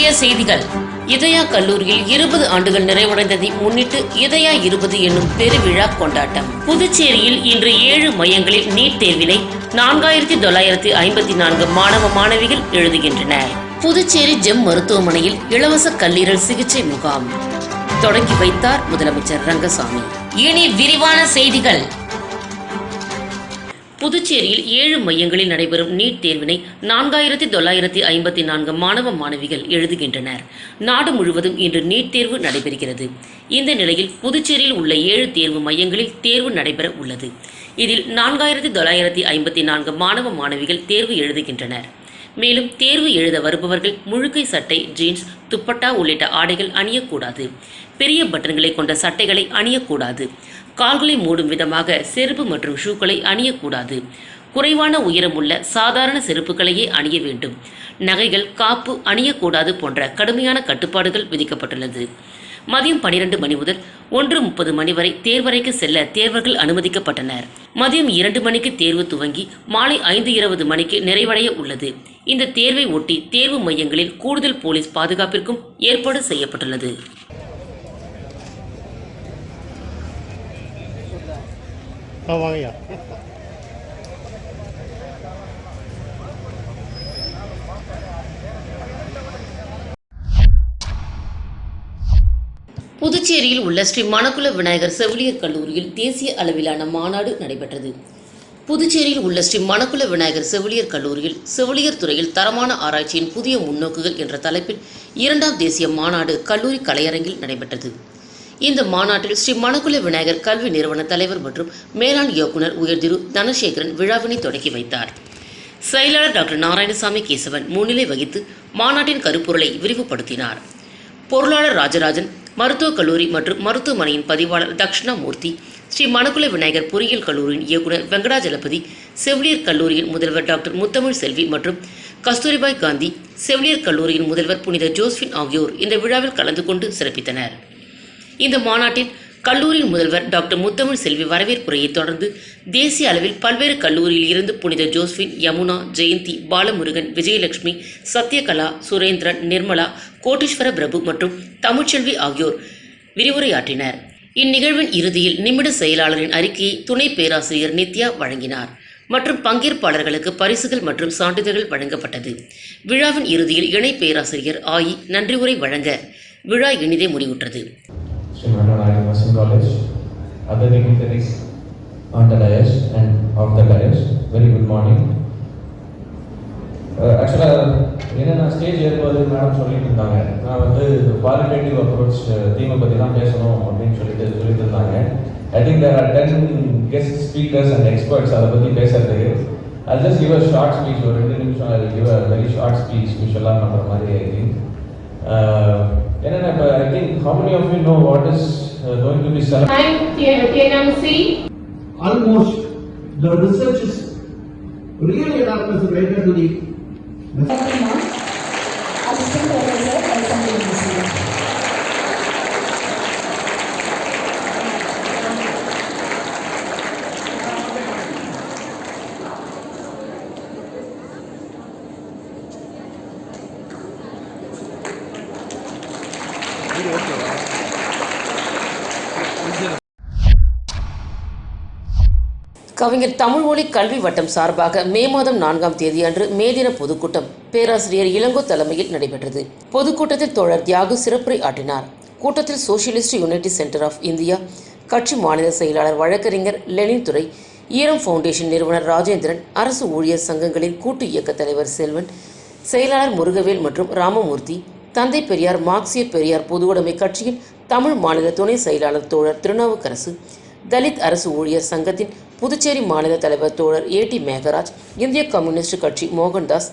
முக்கிய செய்திகள். இதயா கல்லூரியில் இருபது ஆண்டுகள் நிறைவடைந்ததை முன்னிட்டு இதயா இருபது என்னும் பெருவிழா கொண்டாட்டம். புதுச்சேரியில் இன்று ஏழு மையங்களில் நீட் தேர்வினை நான்காயிரத்தி தொள்ளாயிரத்தி ஐம்பத்தி நான்கு மாணவ மாணவிகள் எழுதுகின்றனர். புதுச்சேரி ஜெம் மருத்துவமனையில் இலவச கல்லீரல் சிகிச்சை முகாம். தொடங்கி வைத்தார் முதலமைச்சர் ரங்கசாமி. இனி விரிவான செய்திகள். புதுச்சேரியில் ஏழு மையங்களில் நடைபெறும் நீட் தேர்வினை நான்காயிரத்தி தொள்ளாயிரத்தி ஐம்பத்தி நான்கு மாணவ மாணவிகள் எழுதுகின்றனர். நாடு முழுவதும் இன்று நீட் தேர்வு நடைபெறுகிறது. இந்த நிலையில் புதுச்சேரியில் உள்ள ஏழு தேர்வு மையங்களில் தேர்வு நடைபெற உள்ளது. இதில் நான்காயிரத்தி தொள்ளாயிரத்தி ஐம்பத்தி நான்கு மாணவ மாணவிகள் தேர்வு எழுதுகின்றனர். மேலும் தேர்வு எழுத வருபவர்கள் முழுக்கை சட்டை ஜீன்ஸ் துப்பட்டா உள்ளிட்ட ஆடைகள் அணியக்கூடாது. பெரிய பட்டன்களை கொண்ட சட்டைகளை அணியக்கூடாது. கால்களை மூடும் விதமாக செருப்பு மற்றும் ஷூக்களை அணியக்கூடாது. குறைவான உயரமுள்ள சாதாரண செருப்புகளையே அணிய வேண்டும். நகைகள் காப்பு அணியக்கூடாது போன்ற கடுமையான கட்டுப்பாடுகள் விதிக்கப்பட்டுள்ளது. மதியம் பனிரெண்டு மணி முதல் ஒன்று முப்பது மணி வரை தேர்வறைக்கு செல்ல தேர்வர்கள் அனுமதிக்கப்பட்டனர். மதியம் இரண்டு மணிக்கு தேர்வு துவங்கி மாலை ஐந்து இருபது மணிக்கு நிறைவடைய உள்ளது. இந்த தேர்வை ஒட்டி தேர்வு மையங்களில் கூடுதல் போலீஸ் பாதுகாப்பிற்கும் ஏற்பாடு செய்யப்பட்டுள்ளது. வாங்கய்யா புதுச்சேரியில் உள்ள ஸ்ரீ மணக்குல விநாயகர் செவிலியர் கல்லூரியில் தேசிய அளவிலான மாநாடு நடைபெற்றது. புதுச்சேரியில் உள்ள ஸ்ரீ மணக்குல விநாயகர் செவிலியர் கல்லூரியில் செவிலியர் துறையில் தரமான ஆராய்ச்சியின் புதிய முன்னோக்குகள் என்ற தலைப்பில் இரண்டாம் தேசிய மாநாடு கல்லூரி கலையரங்கில் நடைபெற்றது. இந்த மாநாட்டில் ஸ்ரீ மணக்குல விநாயகர் கல்வி நிறுவன தலைவர் மற்றும் மேலாண் இயக்குனர் உயர்திரு தனசேகரன் விழாவினை தொடங்கி வைத்தார். செயலாளர் டாக்டர் நாராயணசாமி கேசவன் முன்னிலை வகித்து மாநாட்டின் கருப்பொருளை விரிவுபடுத்தினார். பொருளாளர் ராஜராஜன் மருத்துவக் கல்லூரி மற்றும் மருத்துவமனையின் பதிவாளர் தக்ஷணாமூர்த்தி ஸ்ரீ மணக்குல விநாயகர் பொறியியல் கல்லூரியின் இயக்குனர் வெங்கடாஜலபதி செவிலியர் கல்லூரியின் முதல்வர் டாக்டர் முத்தமிழ் செல்வி மற்றும் கஸ்தூரிபாய் காந்தி செவிலியர் கல்லூரியின் முதல்வர் புனித ஜோஸ்பின் ஆகியோர் இந்த விழாவில் கலந்து கொண்டு சிறப்பித்தனர். இந்த மாநாட்டில் கல்லூரியின் முதல்வர் டாக்டர் முத்தமிழ் செல்வி வரவேற்புரையை தொடர்ந்து தேசிய அளவில் பல்வேறு கல்லூரியில் இருந்து புனித ஜோஸ்வின் யமுனா ஜெயந்தி பாலமுருகன் விஜயலட்சுமி சத்யகலா சுரேந்திரன் நிர்மலா கோட்டீஸ்வர பிரபு மற்றும் தமிழ்ச்செல்வி ஆகியோர் விரிவுரையாற்றினர். இந்நிகழ்வின் இறுதியில் நிமிட செயலாளரின் அறிக்கையை துணை பேராசிரியர் நித்யா வழங்கினார் மற்றும் பங்கேற்பாளர்களுக்கு பரிசுகள் மற்றும் சான்றிதழ்கள் வழங்கப்பட்டது. விழாவின் இறுதியில் இணை பேராசிரியர் ஆயி நன்றி உரை வழங்க விழா இனிதே முடிவுற்றது. Srimana Nayak Nursing College, other dignitaries on the dais and off the dais. Very good morning. Uh, ஆக்சுவலாக uh, என்னென்ன ஸ்டேஜ் ஏற்பது மேடம் சொல்லிட்டு இருந்தாங்க. நான் வந்து குவாலிட்டேட்டிவ் அப்ரோச் தீமை பற்றி தான் பேசணும் அப்படின்னு சொல்லிட்டு சொல்லிட்டு இருந்தாங்க. I think there are ten guest speakers and experts அதை பற்றி பேசுறதுக்கு அது just give a short speech ஒரு ரெண்டு நிமிஷம். அது give a very short speech யூஸ்வலாக பண்ணுற மாதிரி I think uh, என்னென்ன இப்போ I think how many of you know what is uh, going to be celebrated Time TNMC. almost the research is really adapted related to கவிஞர் தமிழ்மொழி கல்வி வட்டம் சார்பாக மே மாதம் நான்காம் தேதி அன்று மே தின பொதுக்கூட்டம் பேராசிரியர் இளங்கோ தலைமையில் நடைபெற்றது. பொதுக்கூட்டத்தில் தோழர் தியாகு சிறப்புரை ஆற்றினார். கூட்டத்தில் socialist unity centre of India கட்சி மாநில செயலாளர் வழக்கறிஞர் லெனின் துறை ஈரம் ஃபவுண்டேஷன் நிறுவனர் ராஜேந்திரன் அரசு ஊழியர் சங்கங்களின் கூட்டு இயக்க தலைவர் செல்வன் செயலாளர் முருகவேல் மற்றும் ராமமூர்த்தி தந்தை பெரியார் மார்க்சிய பெரியார் பொதுவுடைமை கட்சியின் தமிழ் மாநில துணை செயலாளர் தோழர் திருநாவுக்கரசு தலித் அரசு ஊழியர் சங்கத்தின் புதுச்சேரி மாநில தலைவர் தோழர் ஏ டி மேகராஜ் இந்திய கம்யூனிஸ்ட் கட்சி மோகன்தாஸ்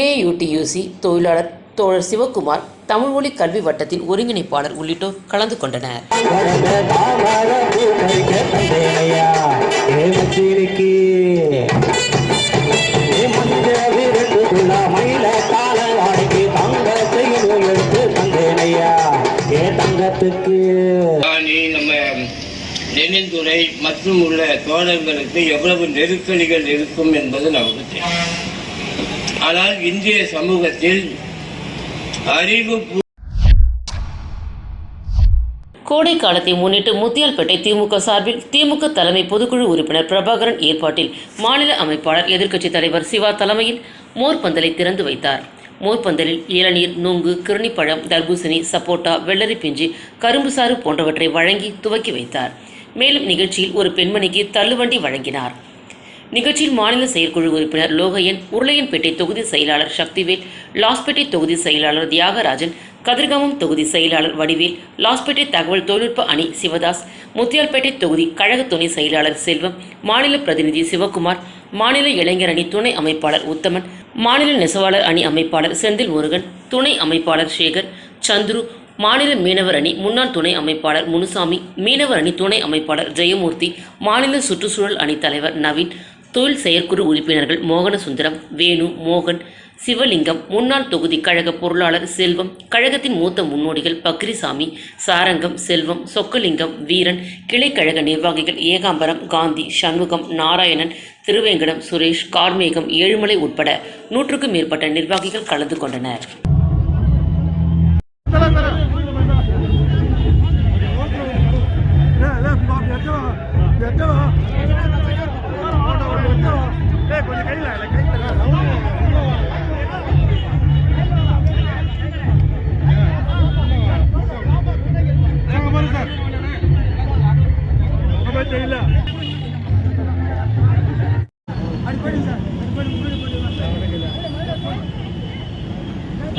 ஏஐயுடியூசி தொழிலாளர் தோழர் சிவக்குமார் தமிழ்மொழி கல்வி வட்டத்தின் ஒருங்கிணைப்பாளர் உள்ளிட்டோர் கலந்து கொண்டனர். நம்ம லெனின் துறை சுற்றும் உள்ள தோழர்களுக்கு எவ்வளவு நெருக்கடிகள் இருக்கும் என்பது நமக்கு தெரியும். ஆனால் இந்திய சமூகத்தில் அறிவு கோடை காலத்தை முன்னிட்டு முத்தியால்பேட்டை திமுக சார்பில் திமுக தலைமை பொதுக்குழு உறுப்பினர் பிரபாகரன் ஏற்பாட்டில் மாநில அமைப்பாளர் எதிர்க்கட்சித் தலைவர் சிவா தலைமையில் மோர்பந்தலை திறந்து வைத்தார். மோர்பந்தலில் இளநீர் நுங்கு கிருணிப்பழம் தர்பூசணி சப்போட்டா வெள்ளரி பிஞ்சு கரும்பு சாறு போன்றவற்றை வழங்கி துவக்கி வைத்தார். மேலும் நிகழ்ச்சியில் ஒரு பெண்மணிக்கு தள்ளுவண்டி வழங்கினார். நிகழ்ச்சியில் மாநில செயற்குழு உறுப்பினர் லோகையன் உருளையன்பேட்டை தொகுதி செயலாளர் சக்திவேல் லாஸ்பேட்டை தொகுதி செயலாளர் தியாகராஜன் கதிர்காமம் தொகுதி செயலாளர் வடிவேல் லாஸ்பேட்டை தகவல் தொழில்நுட்ப அணி சிவதாஸ் முத்தியால்பேட்டை தொகுதி கழக துணை செயலாளர் செல்வம் மாநில பிரதிநிதி சிவகுமார் மாநில இளைஞர் அணி துணை அமைப்பாளர் உத்தமன் மாநில நெசவாளர் அணி அமைப்பாளர் செந்தில் முருகன் துணை அமைப்பாளர் சேகர் சந்துரு மாநில மீனவர் அணி முன்னாள் துணை அமைப்பாளர் முனுசாமி மீனவர் அணி துணை அமைப்பாளர் ஜெயமூர்த்தி மாநில சுற்றுச்சூழல் அணி தலைவர் நவீன் தொழில் செயற்குழு உறுப்பினர்கள் மோகனசுந்தரம் வேணு மோகன் சிவலிங்கம் முன்னாள் தொகுதி கழக பொருளாளர் செல்வம் கழகத்தின் மூத்த முன்னோடிகள் பக்ரிசாமி சாரங்கம் செல்வம் சொக்கலிங்கம் வீரன் கிளைக்கழக நிர்வாகிகள் ஏகாம்பரம் காந்தி சண்முகம் நாராயணன் திருவேங்கடம் சுரேஷ் கார்மேகம் ஏழுமலை உட்பட நூற்றுக்கும் மேற்பட்ட நிர்வாகிகள் கலந்து கொண்டனர்.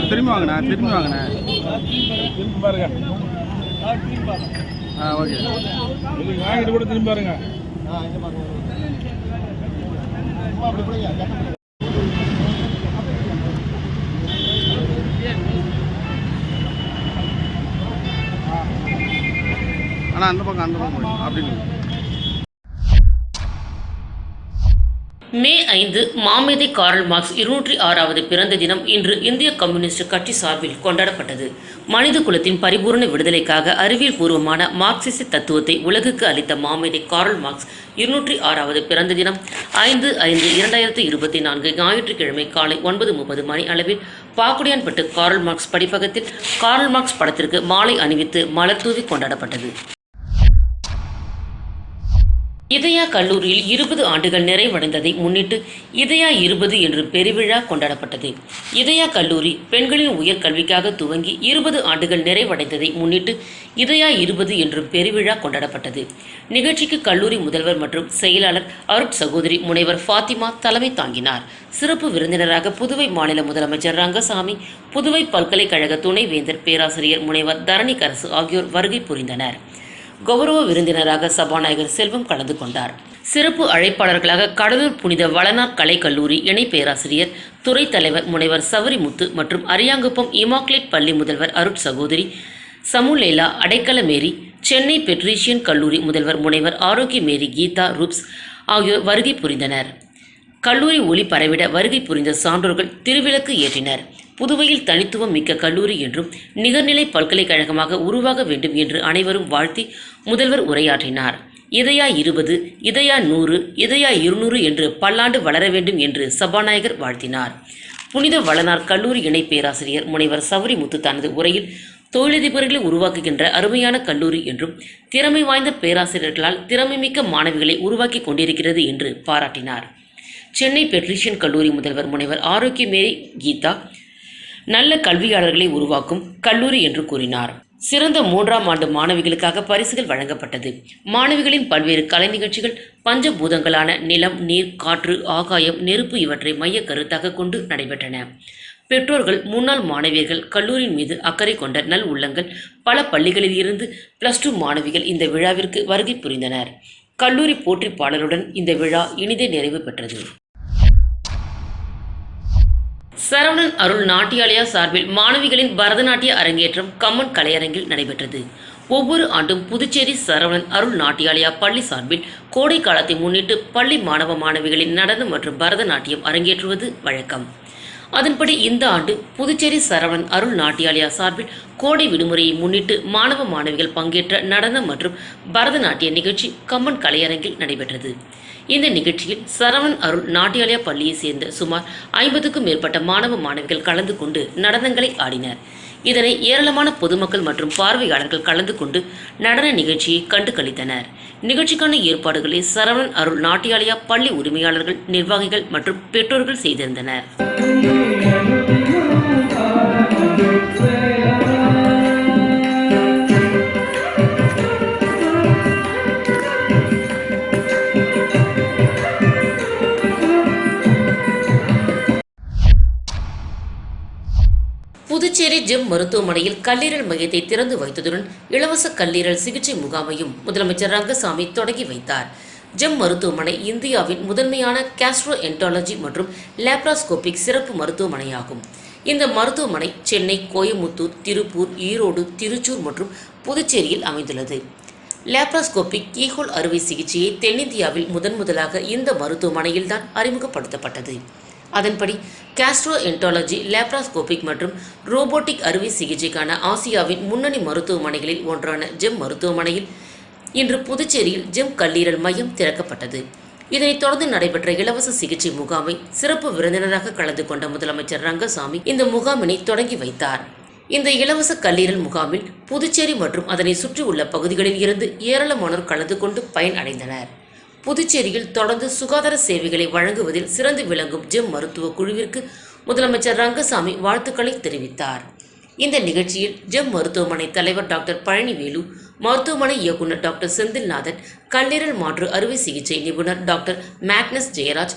திரும்பி வாங்கண்ணா திரும்பி வாங்கண்ணா. திரும்பி பாருங்க ஆ ஓகே வாங்கிட்டு கூட திரும்பி பாருங்க அண்ணா அந்த பக்கம் அந்த பக்கம் அப்படின்னு மே ஐந்து மாமேதை காரல் மார்க்ஸ் இருநூற்றி ஆறாவது பிறந்த தினம் இன்று இந்திய கம்யூனிஸ்ட் கட்சி சார்பில் கொண்டாடப்பட்டது. மனித குலத்தின் பரிபூர்ண விடுதலைக்காக அறிவியல் பூர்வமான மார்க்சிச தத்துவத்தை உலகுக்கு அளித்த மாமேதை காரல் மார்க்ஸ் இருநூற்றி ஆறாவது பிறந்த தினம் ஐந்து ஐந்து இரண்டாயிரத்தி இருபத்தி நான்கு ஞாயிற்றுக்கிழமை காலை ஒன்பது முப்பது மணி அளவில் பாக்குடியான்பட்டு காரல் மார்க்ஸ் படிப்பகத்தில் காரல் மார்க்ஸ் படத்திற்கு மாலை அணிவித்து மலர் தூவி கொண்டாடப்பட்டது. இதயா கல்லூரியில் இருபது ஆண்டுகள் நிறைவடைந்ததை முன்னிட்டு இதயா இருபது என்று பெருவிழா கொண்டாடப்பட்டது. இதயா கல்லூரி பெண்களின் உயர்கல்விக்காக துவங்கி இருபது ஆண்டுகள் நிறைவடைந்ததை முன்னிட்டு இதயா இருபது என்றும் பெருவிழா கொண்டாடப்பட்டது. நிகழ்ச்சிக்கு கல்லூரி முதல்வர் மற்றும் செயலாளர் அருட் சகோதரி முனைவர் ஃபாத்திமா தலைமை தாங்கினார். சிறப்பு விருந்தினராக புதுவை மாநில முதலமைச்சர் ரங்கசாமி புதுவை பல்கலைக்கழக துணைவேந்தர் பேராசிரியர் முனைவர் தரணிகரசு ஆகியோர் வருகை புரிந்தனர். கௌரவ விருந்தினராக சபாநாயகர் செல்வம் கலந்து கொண்டார். சிறப்பு அழைப்பாளர்களாக கடலூர் புனித வளனார் கலை கல்லூரி இணை பேராசிரியர் துறை தலைவர் முனைவர் சவரிமுத்து மற்றும் அரியாங்குப்பம் இமாக்லேட் பள்ளி முதல்வர் அருட் சகோதரி சமுலேலா அடைக்கலமேரி சென்னை பெட்ரீஷியன் கல்லூரி முதல்வர் முனைவர் ஆரோக்கிய மேரி கீதா ரூப்ஸ் ஆகியோர் வருகை புரிந்தனர். கல்லூரி ஒளி பரவிட வருகை புரிந்த சான்றோர்கள் திருவிளக்கு ஏற்றினர். புதுவையில் தனித்துவம் மிக்க கல்லூரி என்றும் நிகர்நிலை பல்கலைக்கழகமாக உருவாக வேண்டும் என்று அனைவரும் வாழ்த்தி முதல்வர் உரையாற்றினார். இதயா இருபது இதயா நூறு இதயா இருநூறு என்று பல்லாண்டு வளர வேண்டும் என்று சபாநாயகர் வாழ்த்தினார். புனித வளனார் கல்லூரி இணை பேராசிரியர் முனைவர் சவரிமுத்து தனது உரையில் தொழிலதிபர்களை உருவாக்குகின்ற அருமையான கல்லூரி என்றும் திறமை வாய்ந்த பேராசிரியர்களால் திறமைமிக்க மாணவிகளை உருவாக்கி கொண்டிருக்கிறது என்று பாராட்டினார். சென்னை பெட்ரிஷியன் கல்லூரி முதல்வர் முனைவர் ஆரோக்கியமேரி கீதா நல்ல கல்வியாளர்களை உருவாக்கும் கல்லூரி என்று கூறினார். சிறந்த மூன்றாம் ஆண்டு மாணவிகளுக்காக பரிசுகள் வழங்கப்பட்டது. மாணவிகளின் பல்வேறு கலை நிகழ்ச்சிகள் பஞ்சபூதங்களான நிலம் நீர் காற்று ஆகாயம் நெருப்பு இவற்றை மைய கருத்தாக கொண்டு நடைபெற்றன. பெற்றோர்கள் முன்னாள் மாணவியர்கள் கல்லூரியின் மீது அக்கறை கொண்ட நல் உள்ளங்கள் பல பள்ளிகளில் இருந்து பிளஸ் டூ மாணவிகள் இந்த விழாவிற்கு வருகை புரிந்தனர். கல்லூரி போட்டிப்பாளருடன் இந்த விழா இனிதே நிறைவு பெற்றது. சரவணன் அருள் நாட்டியாலயா சார்பில் மாணவிகளின் பரதநாட்டிய அரங்கேற்றம் கம்மன் கலையரங்கில் நடைபெற்றது. ஒவ்வொரு ஆண்டும் புதுச்சேரி சரவணன் அருள் நாட்டியாலயா பள்ளி சார்பில் கோடை காலத்தை முன்னிட்டு பள்ளி மாணவ மாணவிகளின் நடனம் மற்றும் பரதநாட்டியம் அரங்கேற்றுவது வழக்கம். அதன்படி இந்த ஆண்டு புதுச்சேரி சரவணன் அருள் நாட்டியாலயா சார்பில் கோடை விடுமுறையை முன்னிட்டு மாணவ மாணவிகள் பங்கேற்ற நடனம் மற்றும் பரதநாட்டிய நிகழ்ச்சி கம்மன் கலையரங்கில் நடைபெற்றது. இந்த நிகழ்ச்சியில் சரவணன் அருள் நாட்டியாலயா பள்ளியைச் சேர்ந்த சுமார் ஐம்பதுக்கும் மேற்பட்ட மாணவ மாணவிகள் கலந்து கொண்டு நடனங்களை ஆடினர். இதனை ஏராளமான பொதுமக்கள் மற்றும் பார்வையாளர்கள் கலந்து கொண்டு நடன நிகழ்ச்சியை கண்டு கழித்தனர் நிகழ்ச்சிக்கான ஏற்பாடுகளை சரவணன் அருள் நாட்டியாலயா பள்ளி உரிமையாளர்கள் நிர்வாகிகள் மற்றும் பெற்றோர்கள் செய்திருந்தனர். ஜிம் மருத்துவமனையில் கல்லீரல் மையத்தை திறந்து வைத்ததுடன் இலவச கல்லீரல் சிகிச்சை முகாமையும் முதலமைச்சர் ரங்கசாமி தொடங்கி வைத்தார். ஜிம் மருத்துவமனை இந்தியாவின் முதன்மையான கேஸ்ட்ரோ என்டாலஜி மற்றும் லேப்ராஸ்கோபிக் சிறப்பு மருத்துவமனையாகும். இந்த மருத்துவமனை சென்னை கோயமுத்தூர் திருப்பூர் ஈரோடு திருச்சூர் மற்றும் புதுச்சேரியில் அமைந்துள்ளது. லேப்ராஸ்கோபிக் ஈகோல் அறுவை சிகிச்சையை தென்னிந்தியாவில் முதன் முதலாக இந்த மருத்துவமனையில்தான் அறிமுகப்படுத்தப்பட்டது. அதன்படி கேஸ்ட்ரோ என்டாலஜி லேப்ராஸ்கோபிக் மற்றும் ரோபோட்டிக் அறுவை சிகிச்சைக்கான ஆசியாவின் முன்னணி மருத்துவமனைகளில் ஒன்றான ஜெம் மருத்துவமனையில் இன்று புதுச்சேரியில் ஜெம் கல்லீரல் மையம் திறக்கப்பட்டது. இதனைத் தொடர்ந்து நடைபெற்ற இலவச சிகிச்சை முகாமை சிறப்பு விருந்தினராக கலந்து கொண்ட முதலமைச்சர் ரங்கசாமி இந்த முகாமினை தொடங்கி வைத்தார். இந்த இலவச கல்லீரல் முகாமில் புதுச்சேரி மற்றும் அதனை சுற்றியுள்ள பகுதிகளில் இருந்து ஏராளமானோர் கலந்து கொண்டு பயன் அடைந்தனர். புதுச்சேரியில் தொடர்ந்து சுகாதார சேவைகளை வழங்குவதில் சிறந்து விளங்கும் ஜெம் மருத்துவ குழுவிற்கு முதலமைச்சர் ரங்கசாமி வாழ்த்துக்களை தெரிவித்தார். இந்த நிகழ்ச்சியில் ஜெம் மருத்துவமனை தலைவர் டாக்டர் பழனிவேலு மருத்துவமனை இயக்குனர் டாக்டர் செந்தில்நாதன் கல்லீரல் மாற்று அறுவை சிகிச்சை நிபுணர் டாக்டர் மேக்னஸ் ஜெயராஜ்.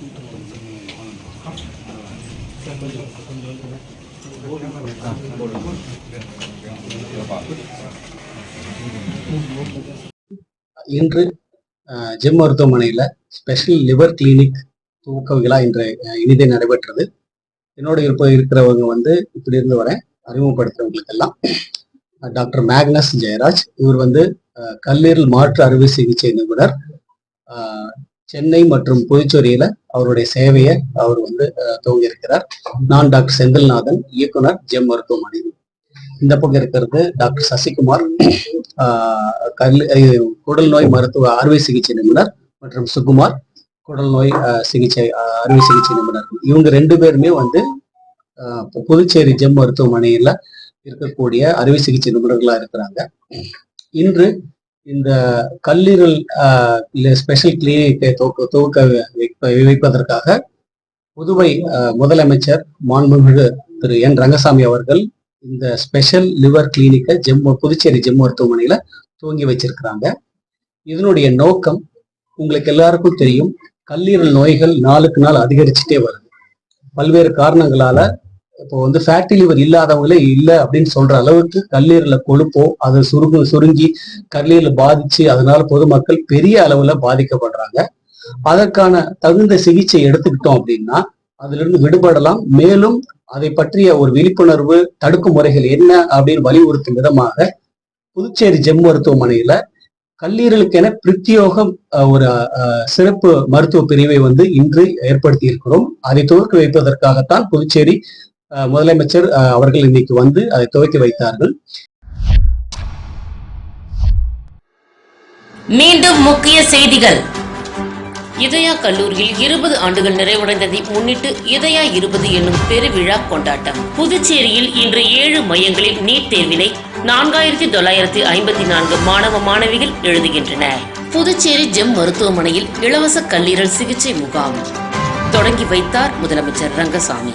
இன்று ஜிம் மருத்துவமனையில் ஸ்பெஷல் லிவர் கிளினிக் துவக்க விழா இன்று இனிதே நடைபெற்றது. என்னோட இருப்ப இருக்கிறவங்க வந்து இப்படி இருந்து வரேன் அறிமுகப்படுத்துறவங்களுக்கு எல்லாம் டாக்டர் மேக்னஸ் ஜெயராஜ். இவர் வந்து கல்லீரல் மாற்று அறுவை சிகிச்சை நிபுணர். சென்னை மற்றும் புதுச்சேரியில அவருடைய சேவையை அவர் வந்து அஹ், துவங்கியிருக்கிறார். நான் டாக்டர் செந்தில்நாதன் இயக்குனர் ஜெம் மருத்துவமனை இந்த பக்கம் இருக்கிறது டாக்டர் சசிகுமார் ஆஹ் கல் குடல் நோய் மருத்துவ அறுவை சிகிச்சை நிபுணர் மற்றும் சுகுமார் குடல் நோய் சிகிச்சை அறுவை சிகிச்சை நிபுணர். இவங்க ரெண்டு பேருமே வந்து ஆஹ் புதுச்சேரி ஜெம் மருத்துவமனையில இருக்கக்கூடிய அறுவை சிகிச்சை நிபுணர்களா இருக்கிறாங்க. இன்று இந்த கல்லீரல் ஸ்பெஷல் கிளினிக்கை துவக்க துவக்க வைப்ப- வைப்பதற்காக புதுவை முதலமைச்சர் மாண்புமிகு திரு என். ரங்கசாமி அவர்கள் இந்த ஸ்பெஷல் லிவர் கிளினிக்கை ஜெம் புதுச்சேரி ஜெம் மருத்துவமனையில துவங்கி வச்சிருக்கிறாங்க. இதனுடைய நோக்கம் உங்களுக்கு எல்லாருக்கும் தெரியும் கல்லீரல் நோய்கள் நாளுக்கு நாள் அதிகரிச்சுட்டே வருது. பல்வேறு காரணங்களால இப்போ வந்து ஃபேட்டி லிவர் இல்லாதவங்களே இல்லை அப்படின்னு சொல்ற அளவுக்கு கல்லீரல கொழுப்போ அது சுருங்கு சுருங்கி கல்லீரல பாதிச்சு அதனால பொதுமக்கள் பெரிய அளவுல பாதிக்கப்படுறாங்க. அதற்கான தகுந்த சிகிச்சை எடுத்துக்கிட்டோம் அப்படின்னா அதுல இருந்து விடுபடலாம். மேலும் அதை பற்றிய ஒரு விழிப்புணர்வு தடுக்கும் முறைகள் என்ன அப்படின்னு வலியுறுத்தும் விதமாக புதுச்சேரி ஜெம் மருத்துவமனையில கல்லீரலுக்கென பிரத்யோகம் ஒரு அஹ், சிறப்பு மருத்துவ பிரிவை வந்து இன்று ஏற்படுத்தி இருக்கிறோம் அதை துவக்கி வைப்பதற்காகத்தான் புதுச்சேரி முதலமைச்சர் அவர்கள் இன்னைக்கு வந்து அதை துவக்கி வைத்தார்கள். மீண்டும் முக்கிய செய்திகள். இதயா கல்லூரியில் இருபது ஆண்டுகள் நிறைவடைந்ததை முன்னிட்டு இதயா இருபது என்னும் பெருவிழா கொண்டாட்டம். புதுச்சேரியில் இன்று ஏழு மையங்களில் நீட் தேர்வினை நான்காயிரத்தி தொள்ளாயிரத்தி ஐம்பத்தி நான்கு மாணவ மாணவிகள் எழுதுகின்றனர் புதுச்சேரி ஜெம் மருத்துவமனையில் இலவச கல்லீரல் சிகிச்சை முகாம். தொடங்கி வைத்தார் முதலமைச்சர் ரங்கசாமி.